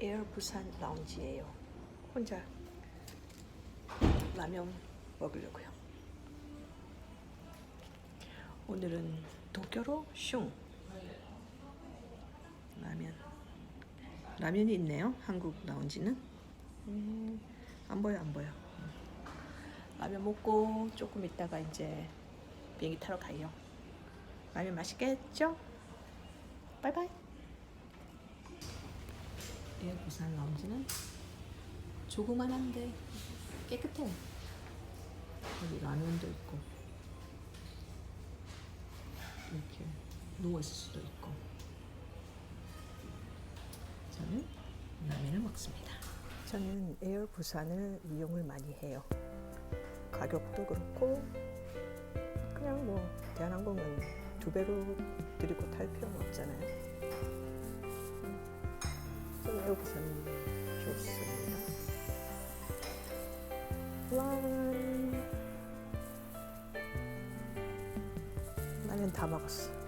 에어 부산 라운지예요. 혼자 라면 먹으려고요. 오늘은 도쿄로 슝 라면 라면이 있네요. 한국 라운지는 음, 안 보여 안 보여. 라면 먹고 조금 있다가 이제 비행기 타러 가요. 라면 맛있겠죠? 바이바이. 에어 부산 라운지는 조그만한데 깨끗해요. 여기 라면도 있고 이렇게 누워 있을 수도 있고. 저는 라면을 먹습니다. 저는 에어 부산을 이용을 많이 해요. 가격도 그렇고 그냥 뭐 대한항공은 두 배로 드리고 탈 필요는 없잖아요. 저는 에어 부산이 좋습니다. 와 라면 다 먹었어.